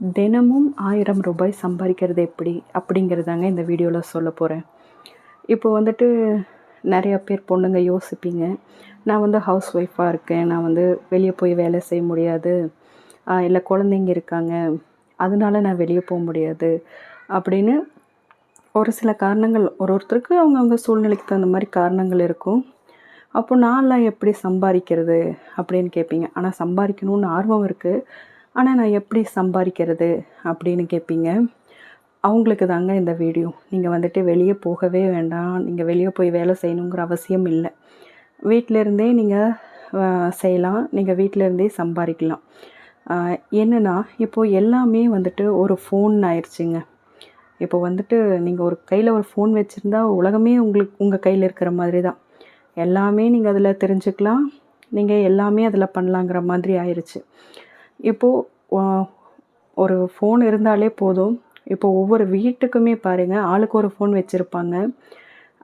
தினமும் ஆயிரம் ரூபாய் சம்பாதிக்கிறது எப்படி? அப்படிங்கிறதாங்க இந்த வீடியோவில் சொல்ல போகிறேன் இப்போ வந்துட்டு நிறையா பேர் பொண்ணுங்க யோசிப்பீங்க. நான் வந்து ஹவுஸ் ஒய்ஃபாக இருக்கேன். நான் வந்து வெளியே போய் வேலை செய்ய முடியாது. இல்லை குழந்தைங்க இருக்காங்க. அதனால நான் வெளியே போக முடியாது. அப்படின்னு ஒரு சில காரணங்கள் ஒரு ஒருத்தருக்கு அவங்கவுங்க சூழ்நிலைக்கு தகுந்த மாதிரி காரணங்கள் இருக்கும். அப்போ நான்லாம் எப்படி சம்பாதிக்கிறது அப்படின்னு கேட்பீங்க ஆனால் சம்பாதிக்கணுன்னு ஆர்வம் இருக்குது ஆனால் நான் எப்படி சம்பாதிக்கிறது அப்படின்னு கேட்பீங்க அவங்களுக்கு தாங்க இந்த வீடியோ. நீங்கள் வந்துட்டு வெளியே போகவே வேண்டாம். நீங்கள் வெளியே போய் வேலை செய்யணுங்கிற அவசியம் இல்லை. வீட்டில இருந்தே நீங்கள் செய்யலாம். நீங்கள் வீட்டிலேருந்தே சம்பாதிக்கலாம். என்னென்னா என்னன்னா எல்லாமே வந்துட்டு ஒரு ஃபோன் ஆயிடுச்சுங்க இப்போ வந்துட்டு நீங்கள் ஒரு கையில் ஒரு ஃபோன் வச்சுருந்தா உலகமே உங்களுக்கு உங்கள் கையில் இருக்கிற மாதிரி தான் எல்லாமே நீங்கள் அதில் தெரிஞ்சுக்கலாம். நீங்கள் எல்லாமே அதில் பண்ணலாங்கிற மாதிரி ஆயிடுச்சு இப்போது ஒரு ஃபோன் இருந்தாலே போதும். இப்போ ஒவ்வொரு வீட்டுக்குமே பாருங்கள் ஆளுக்கு ஒரு ஃபோன் வச்சுருப்பாங்க.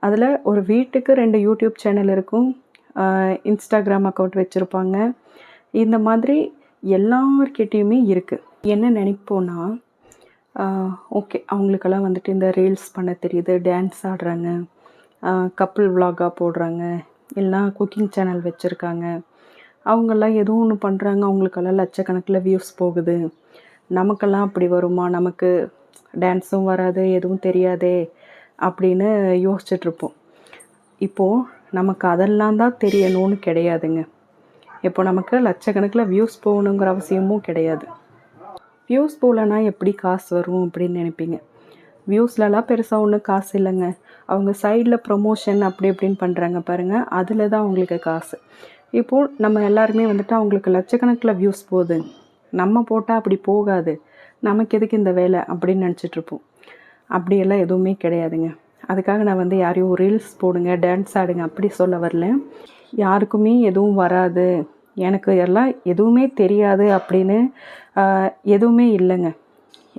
அதில் ஒரு வீட்டுக்கு ரெண்டு யூடியூப் சேனல் இருக்கும் இன்ஸ்டாகிராம் அக்கௌண்ட் வச்சுருப்பாங்க. இந்த மாதிரி எல்லார்கிட்டேயுமே இருக்குது என்ன நினைப்போன்னா ஓகே அவங்களுக்கெல்லாம் வந்துட்டு இந்த ரீல்ஸ் பண்ண தெரியுது டான்ஸ் ஆடுறாங்க கப்புள் விலாகாக போடுறாங்க எல்லாம் குக்கிங் சேனல் வச்சுருக்காங்க. அவங்கெல்லாம் எதுவும் ஒன்று பண்ணுறாங்க அவங்களுக்கெல்லாம் லட்சக்கணக்கில் வியூஸ் போகுது. நமக்கெல்லாம் அப்படி வருமா? நமக்கு டான்ஸும் வராது எதுவும் தெரியாதே அப்படின்னு யோசிச்சிட்ருப்போம். இப்போது நமக்கு அதெல்லாம் தான் தெரியணும்னு கிடையாதுங்க. இப்போ நமக்கு லட்சக்கணக்கில் வியூஸ் போகணுங்கிற அவசியமும் கிடையாது. வியூஸ் போகலன்னா எப்படி காசு வரும் அப்படின்னு நினைப்பீங்க? வியூஸ்லலாம் பெருசாக ஒன்றும் காசு இல்லைங்க. அவங்க சைடில் ப்ரொமோஷன் அப்படி இப்படின்னு பண்ணுறாங்க பாருங்கள் அதில் தான் அவங்களுக்கு காசு. இப்போது நம்ம எல்லாருமே வந்துட்டு அவங்களுக்கு லட்சக்கணக்கில் வியூஸ் போகுது. நம்ம போட்டால் அப்படி போகாது. நமக்கு எதுக்கு இந்த வேலை அப்படின்னு நினச்சிட்ருப்போம். அப்படியெல்லாம் எதுவுமே கிடையாதுங்க. அதுக்காக நான் வந்து யாரையும் ரீல்ஸ் போடுங்க டான்ஸ் ஆடுங்க அப்படி சொல்ல வரல. யாருக்குமே எதுவும் வராது. எனக்கு எல்லாம் எதுவுமே தெரியாது அப்படின்னு எதுவுமே இல்லைங்க.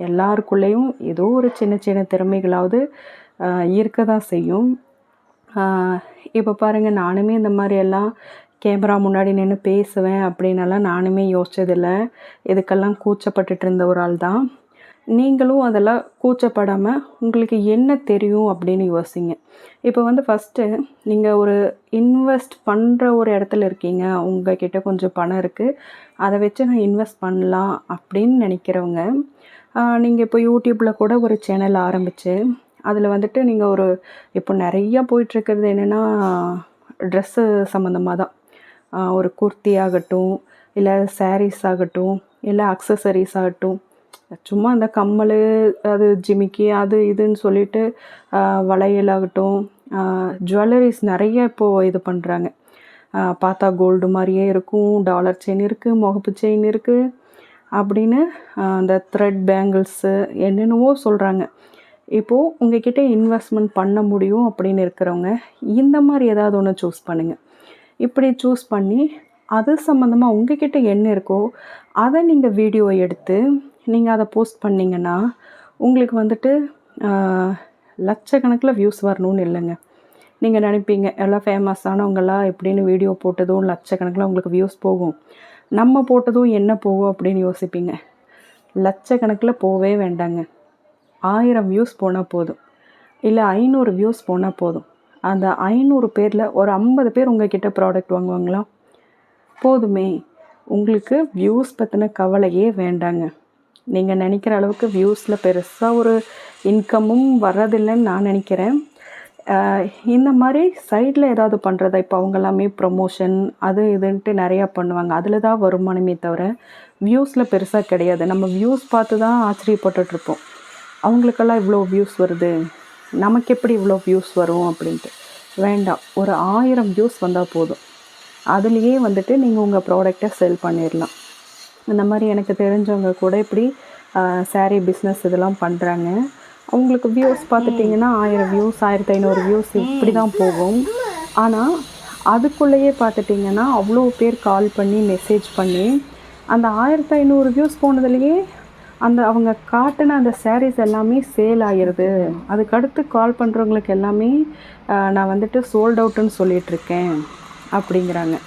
எல்லாருக்குள்ளேயும் ஏதோ ஒரு சின்ன சின்ன திறமைகளாவது இருக்க தான் செய்யும். இப்போ பாருங்கள் நானுமே இந்த மாதிரி எல்லாம் கேமரா முன்னாடி நின்று பேசுவேன் அப்படின்னலாம் நானுமே யோசிச்சதில்லை. இதுக்கெல்லாம் கூச்சப்பட்டுட்டு இருந்த ஒரு ஆள் தான். நீங்களும் அதெல்லாம் கூச்சப்படாமல் உங்களுக்கு என்ன தெரியும் அப்படின்னு யோசிங்க. இப்போ வந்து ஃபஸ்ட்டு நீங்கள் ஒரு இன்வெஸ்ட் பண்ணுற ஒரு இடத்துல இருக்கீங்க. உங்ககிட்ட கொஞ்சம் பணம் இருக்குது அதை வச்சு நான் இன்வெஸ்ட் பண்ணலாம் அப்படின்னு நினைக்கிறவங்க நீங்கள் இப்போ யூடியூப்பில் கூட ஒரு சேனல் ஆரம்பித்து அதில் வந்துட்டு நீங்கள் ஒரு இப்போ நிறையா போயிட்டுருக்கிறது என்னென்னா ட்ரெஸ்ஸு சம்மந்தமாக தான். ஒரு குர்த்தி ஆகட்டும் இல்லை சாரீஸ் ஆகட்டும் இல்லை அக்சசரிஸ் ஆகட்டும். சும்மா அந்த கம்மல் அது ஜிமிக்கி அது இதுன்னு சொல்லிட்டு வளையல் ஆகட்டும் ஜுவல்லரிஸ் நிறைய இப்போது இது பண்ணுறாங்க பார்த்தா கோல்டு மாதிரியே இருக்கும் டாலர் செயின் இருக்குது முகப்பு செயின் இருக்குது அப்படின்னு அந்த த்ரெட் பேங்கிள்ஸு என்னென்னவோ சொல்கிறாங்க இப்போது உங்ககிட்ட இன்வெஸ்ட்மெண்ட் பண்ண முடியும் அப்படின்னு இருக்கிறவங்க இந்த மாதிரி ஏதாவது ஒன்று சூஸ் பண்ணுங்கள் இப்படி சூஸ் பண்ணி அது சம்மந்தமாக உங்ககிட்ட என்ன இருக்கோ அதை நீங்கள் வீடியோ எடுத்து நீங்கள் அதை போஸ்ட் பண்ணிங்கன்னா உங்களுக்கு வந்துட்டு லட்சக்கணக்கில் வியூஸ் வரணும்னு இல்லைங்க. நீங்கள் நினைப்பீங்க எல்லாம் ஃபேமஸானவங்களாம் எப்படின்னு வீடியோ போட்டதும் லட்சக்கணக்கில் உங்களுக்கு வியூஸ் போகும். நம்ம போட்டதும் என்ன போகும் அப்படின்னு யோசிப்பீங்க. லட்சக்கணக்கில் போகவே வேண்டாங்க. ஆயிரம் வியூஸ் போனால் போதும். இல்லை ஐநூறு வியூஸ் போனால் போதும். அந்த ஐநூறு பேரில் ஒரு ஐம்பது பேர் உங்ககிட்ட ப்ராடக்ட் வாங்குவாங்களா? போதுமே. உங்களுக்கு வியூஸ் பற்றின கவலையே வேண்டாங்க. நீங்கள் நினைக்கிற அளவுக்கு வியூஸில் பெருசாக ஒரு இன்கமும் வர்றதில்லைன்னு நான் நினைக்கிறேன். இந்த மாதிரி சைடில் ஏதாவது பண்ணுறதா இப்போ அவங்க எல்லாமே ப்ரொமோஷன் அது இதுன்ட்டு நிறையா பண்ணுவாங்க. அதில் தான் வருமானமே தவிர வியூஸில் பெருசாக கிடையாது. நம்ம வியூஸ் பார்த்து தான் ஆச்சரியப்பட்டுட்ருப்போம் அவங்களுக்கெல்லாம் இவ்வளோ வியூஸ் வருது. நமக்கு எப்படி இவ்வளோ வியூஸ் வரும் அப்படின்ட்டு. வேண்டாம் ஒரு ஆயிரம் வியூஸ் வந்தால் போதும். அதுலேயே வந்துட்டு நீங்கள் உங்கள் ப்ராடக்டை செல் பண்ணிடலாம் இந்த மாதிரி எனக்கு தெரிஞ்சவங்க கூட இப்படி சாரீ பிஸ்னஸ் இதெல்லாம் பண்ணுறாங்க அவங்களுக்கு வியூஸ் பார்த்துட்டிங்கன்னா ஆயிரம் வியூஸ் ஆயிரத்தி ஐநூறு வியூஸ் இப்படி தான் போகும். ஆனால் அதுக்குள்ளேயே பார்த்துட்டிங்கன்னா அவ்வளோ பேர் கால் பண்ணி மெசேஜ் பண்ணி அந்த ஆயிரத்தி ஐநூறு வியூஸ் போனதுலேயே அந்த அவங்க காட்டின அந்த சாரீஸ் எல்லாமே சேல் ஆகிருது அதுக்கடுத்து கால் பண்ணுறவங்களுக்கு எல்லாமே நான் வந்துட்டு சோல்ட் அவுட்டுன்னு சொல்லிகிட்ருக்கேன் அப்படிங்கிறாங்க.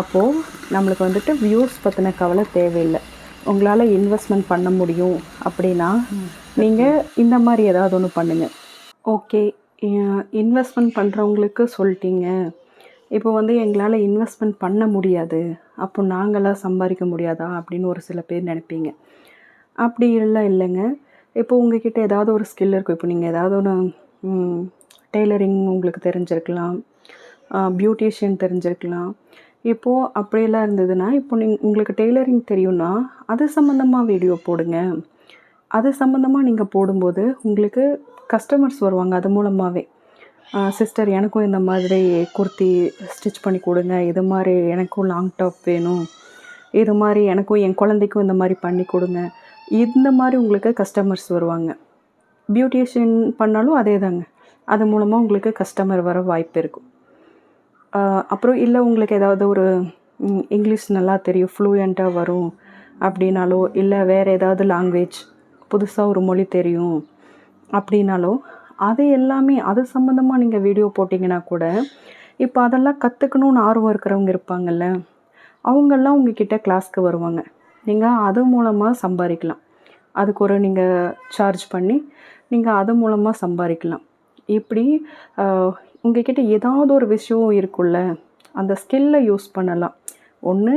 அப்போது நம்மளுக்கு வந்துட்டு வியூஸ் பற்றின கவலை தேவையில்லை. உங்களால் இன்வெஸ்ட்மெண்ட் பண்ண முடியும் அப்படின்னா நீங்கள் இந்த மாதிரி ஏதாவது ஒன்று பண்ணுங்கள் ஓகே இன்வெஸ்ட்மெண்ட் பண்ணுறவங்களுக்கு சொல்லிட்டீங்க. இப்போ வந்து எங்களால் இன்வெஸ்ட்மெண்ட் பண்ண முடியாது. அப்போ நாங்களாம் சம்பாதிக்க முடியாதா அப்படின்னு ஒரு சில பேர் நினைப்பீங்க. அப்படி எல்லாம் இல்லைங்க. இப்போ உங்ககிட்ட ஏதாவது ஒரு ஸ்கில் இருக்கும் இப்போ நீங்கள் ஏதாவது ஒன்று டெய்லரிங் உங்களுக்கு தெரிஞ்சிருக்கலாம். பியூட்டிஷியன் தெரிஞ்சிருக்கலாம். இப்போது அப்படியெல்லாம் இருந்ததுன்னா இப்போ நீங்கள் உங்களுக்கு டெய்லரிங் தெரியும்னா அது சம்மந்தமாக வீடியோ போடுங்க. அது சம்மந்தமாக நீங்கள் போடும்போது உங்களுக்கு கஸ்டமர்ஸ் வருவாங்க அது மூலமாகவே சிஸ்டர் எனக்கும் இந்த மாதிரி குர்த்தி ஸ்டிச் பண்ணி கொடுங்க. இது மாதிரி எனக்கும் லாங் டாப் வேணும். இது மாதிரி எனக்கும் என் குழந்தைக்கும் இந்த மாதிரி பண்ணி கொடுங்க. இந்த மாதிரி உங்களுக்கு கஸ்டமர்ஸ் வருவாங்க. பியூட்டிஷியன் பண்ணாலும் அதே தாங்க அது மூலமாக உங்களுக்கு கஸ்டமர் வர வாய்ப்பு இருக்கும். அப்புறம் இல்லை உங்களுக்கு ஏதாவது ஒரு இங்கிலீஷ் நல்லா தெரியும் ஃப்ளூயண்ட்டாக வரும் அப்படின்னாலோ இல்லை வேறு ஏதாவது லாங்குவேஜ் புதுசாக ஒரு மொழி தெரியும் அப்படின்னாலோ அது எல்லாமே அது சம்மந்தமாக நீங்கள் வீடியோ போட்டிங்கன்னா கூட இப்போ அதெல்லாம் கற்றுக்கணுன்னு ஆர்வம் இருக்கிறவங்க இருப்பாங்கல்ல அவங்கெல்லாம் உங்ககிட்ட கிளாஸ்க்கு வருவாங்க. நீங்கள் அது மூலமாக சம்பாதிக்கலாம் அதுக்கு ஒரு நீங்கள் சார்ஜ் பண்ணி நீங்கள் அது மூலமாக சம்பாதிக்கலாம் இப்படி உங்ககிட்ட ஏதாவது ஒரு விஷயம் இருக்குல்ல அந்த ஸ்கில்லை யூஸ் பண்ணலாம். ஒன்று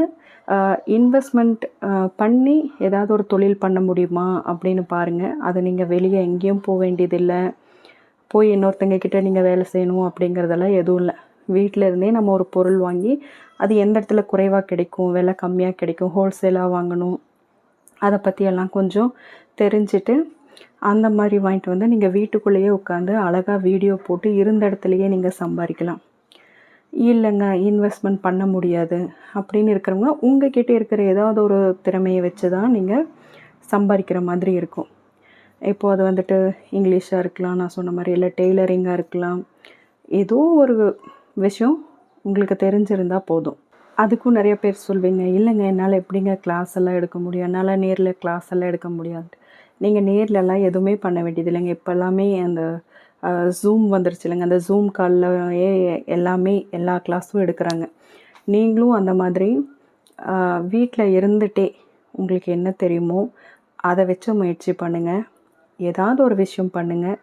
இன்வெஸ்ட்மெண்ட் பண்ணி ஏதாவது ஒரு தொழில் பண்ண முடியுமா அப்படின்னு பாருங்கள் அதை நீங்கள் வெளியே எங்கேயும் போக வேண்டியதில்லை. போய் இன்னொருத்தங்க கிட்டே நீங்கள் வேலை செய்யணும் அப்படிங்கிறதெல்லாம் எதுவும் இல்லை. வீட்டில் இருந்தே நம்ம ஒரு பொருள் வாங்கி அது எந்த இடத்துல குறைவாக கிடைக்கும் விலை கம்மியாக கிடைக்கும் ஹோல்சேலாக வாங்கணும் அதை பற்றியெல்லாம் கொஞ்சம் தெரிஞ்சுட்டு அந்த மாதிரி வாங்கிட்டு வந்து நீங்கள் வீட்டுக்குள்ளேயே உட்காந்து அழகாக வீடியோ போட்டு இருந்த இடத்துலையே நீங்கள் சம்பாதிக்கலாம். இல்லைங்க இன்வெஸ்ட்மெண்ட் பண்ண முடியாது. அப்படின்னு இருக்கிறவங்க உங்ககிட்ட இருக்கிற ஏதாவது ஒரு திறமையை வச்சு தான் நீங்கள் சம்பாதிக்கிற மாதிரி இருக்கும். இப்போது அது வந்துட்டு இங்கிலீஷாக இருக்கலாம் நான் சொன்ன மாதிரி இல்லை டெய்லரிங்காக இருக்கலாம். ஏதோ ஒரு விஷயம் உங்களுக்கு தெரிஞ்சிருந்தால் போதும். அதுக்கும் நிறைய பேர் சொல்வீங்க இல்லைங்க என்னால் எப்படிங்க கிளாஸ் எல்லாம் எடுக்க முடியும்? என்னால் நேரில் கிளாஸ் எல்லாம் எடுக்க முடியாது. நீங்கள் நேர்லலாம் எதுவுமே பண்ண வேண்டியது இல்லைங்க. இப்போ எல்லாமே அந்த ஜூம் வந்துருச்சு இல்லைங்க. அந்த ஜூம் கால்லையே எல்லாமே எல்லா கிளாஸும் எடுக்கிறாங்க. நீங்களும் அந்த மாதிரி வீட்டில் இருந்துகிட்டே உங்களுக்கு என்ன தெரியுமோ அதை வச்சு முயற்சி பண்ணுங்கள் ஏதாவது ஒரு விஷயம் பண்ணுங்கள்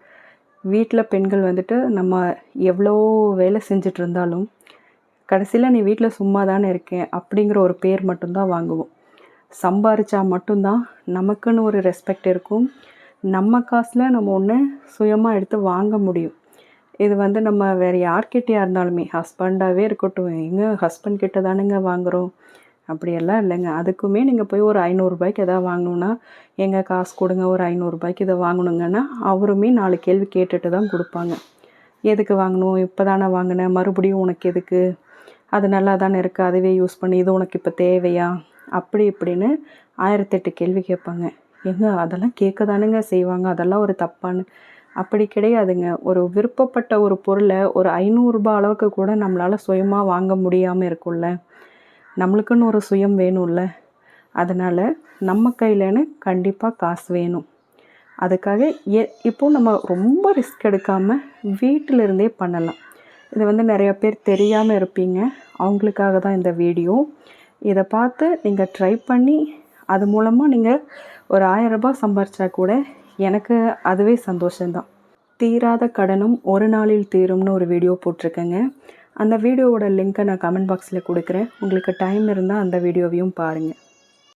வீட்டில் பெண்கள் வந்துட்டு நம்ம எவ்வளோ வேலை செஞ்சுட்டு இருந்தாலும் கடைசியில் நீ வீட்டில் சும்மா தானே இருக்கேன் அப்படிங்கிற ஒரு பேர் மட்டும்தான் வாங்குவோம். சம்பாரித்தா மட்டும்தான் நமக்குன்னு ஒரு ரெஸ்பெக்ட் இருக்கும். நம்ம காசில் நம்ம ஒன்று சுயமாக எடுத்து வாங்க முடியும். இது வந்து நம்ம வேறு யார்கிட்டயா இருந்தாலுமே ஹஸ்பண்டாகவே இருக்கட்டும் எங்கள் ஹஸ்பண்ட் கிட்ட தானேங்க வாங்குகிறோம் அப்படியெல்லாம் இல்லைங்க. அதுக்குமே நீங்கள் போய் ஒரு ஐநூறுரூபாய்க்கு எதாவது வாங்கணுன்னா எங்கே காசு கொடுங்க ஒரு ஐநூறுரூபாய்க்கு இதை வாங்கணுங்கன்னா அவருமே நாலு கேள்வி கேட்டுட்டு தான் கொடுப்பாங்க. எதுக்கு வாங்கணும்? இப்போ தானே வாங்கினேன். மறுபடியும் உனக்கு எதுக்கு? அது நல்லா தானே இருக்குது அதுவே யூஸ் பண்ணி. இது உனக்கு இப்போ தேவையா? அப்படி இப்படின்னு ஆயிரத்தெட்டு கேள்வி கேட்பாங்க. எங்க அதெல்லாம் கேட்க தானுங்க செய்வாங்க. அதெல்லாம் ஒரு தப்பான்னு அப்படி கிடையாதுங்க. ஒரு விருப்பப்பட்ட ஒரு பொருளை ஒரு ஐநூறுரூபா அளவுக்கு கூட நம்மளால் சுயமாக வாங்க முடியாமல் இருக்கும்ல. நம்மளுக்குன்னு ஒரு சுயம் வேணும்ல. அதனால் நம்ம கையிலன்னு கண்டிப்பாக காசு வேணும். அதுக்காக எ இப்போது நம்ம ரொம்ப ரிஸ்க் எடுக்காமல் வீட்டிலிருந்தே பண்ணலாம். இது வந்து நிறையா பேர் தெரியாமல் இருப்பீங்க. அவங்களுக்காக தான் இந்த வீடியோ. இதை பார்த்து நீங்கள் ட்ரை பண்ணி அது மூலமாக நீங்கள் ஒரு ஆயிரம் ரூபாய் சம்பாரிச்சா கூட எனக்கு அதுவே சந்தோஷம்தான். தீராத கடனும் ஒரு நாளில் தீரும்னு ஒரு வீடியோ போட்டிருக்கேங்க. அந்த வீடியோவோட லிங்க்கை நான் கமெண்ட் பாக்ஸில் கொடுக்குறேன். உங்களுக்கு டைம் இருந்தால் அந்த வீடியோவையும் பாருங்கள்